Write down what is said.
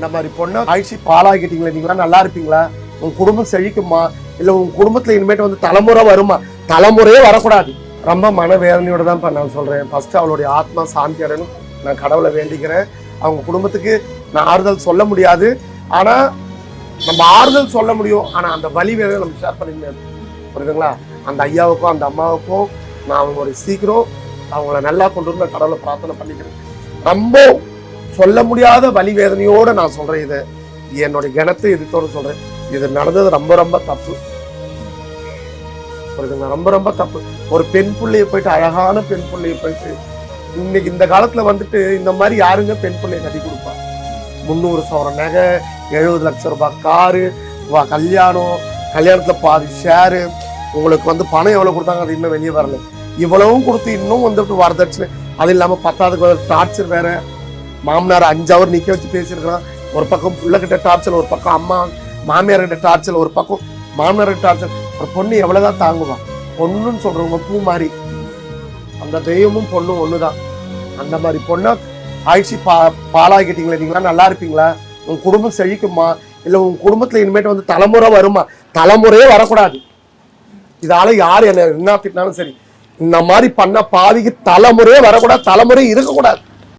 அந்த மாதிரி பொண்ணை. ஆயிடுச்சு பாலாகிட்டீங்களா நீங்களா நல்லா இருப்பீங்களா? உங்க குடும்பம் செழிக்குமா? இல்ல உங்க குடும்பத்துல இனிமேட்டு வந்து தலைமுறை வருமா? தலைமுறையே வரக்கூடாது. ரொம்ப மனவேதனையோட தான் இப்ப நான் சொல்றேன். ஃபர்ஸ்ட் அவளுடைய ஆத்மா சாந்தி அடையணும். நான் கடவுளை வேண்டிக்கிறேன். அவங்க குடும்பத்துக்கு நான் ஆறுதல் சொல்ல முடியாது. ஆனா நம்ம ஆறுதல் சொல்ல முடியும். ஆனா அந்த வழி வேதனை நம்ம ஷேர் பண்ண முடியாது புரியுதுங்களா? அந்த ஐயாவுக்கும் அந்த அம்மாவுக்கும் நான் அவங்களுடைய சீக்கிரம் அவங்கள நல்லா கொண்டு வந்து கடவுளை பிரார்த்தனை பண்ணிக்கிறேன். ரொம்ப சொல்ல முடியாத வலி வேதனையோட நான் சொல்றேன் இது. என்னுடைய கணத்தை எதிர்த்தோட சொல்றேன். இது நடந்தது ரொம்ப ரொம்ப தப்பு. புரியுதுங்களா? ரொம்ப ரொம்ப தப்பு. ஒரு பெண் பிள்ளைய போயிட்டு அழகான பெண் பிள்ளைய போயிட்டு இன்னைக்கு இந்த காலத்துல வந்துட்டு இந்த மாதிரி யாருங்க பெண் பிள்ளைய கட்டி கொடுப்பா? முந்நூறு சவரம் நகை எழுபது லட்சம் ரூபாய் காரு கல்யாணம் கல்யாணத்துல பாதி ஷேரு உங்களுக்கு வந்து பணம் எவ்வளவு கொடுத்தாங்க அது இன்னும் வெளியே வரல. இவ்வளவும் கொடுத்து இன்னும் வந்துட்டு வரதட்சணை. அது இல்லாம பத்தாவது டார்ச்சர் வேற. மாமனார் அஞ்சு அவர் நிற்க வச்சு பேசியிருக்கிறான். ஒரு பக்கம் பிள்ளைகிட்ட டார்ச்சர் ஒரு பக்கம் அம்மா மாமியார் கிட்ட டார்ச்சர் ஒரு பக்கம் மாமனார் டார்ச்சர் ஒரு பொண்ணு எவ்வளவுதான் தாங்குவான் பொண்ணுன்னு சொல்றவங்க பூ மாதிரி. அந்த தெய்வமும் பொண்ணும் ஒண்ணுதான். அந்த மாதிரி பொண்ணை ஆயிடுச்சு பா பாலாகிட்டீங்களா நீங்களா நல்லா இருப்பீங்களா? உன் குடும்பம் செழிக்குமா? இல்லை உன் குடும்பத்துல இனிமேட்டு வந்து தலைமுறை வருமா? தலைமுறையே வரக்கூடாது. இதால யார் என்ன என்ன திட்டினாலும் சரி இந்த மாதிரி பண்ண பாதிக்கு தலைமுறையே வரக்கூடாது. தலைமுறை இருக்கக்கூடாது.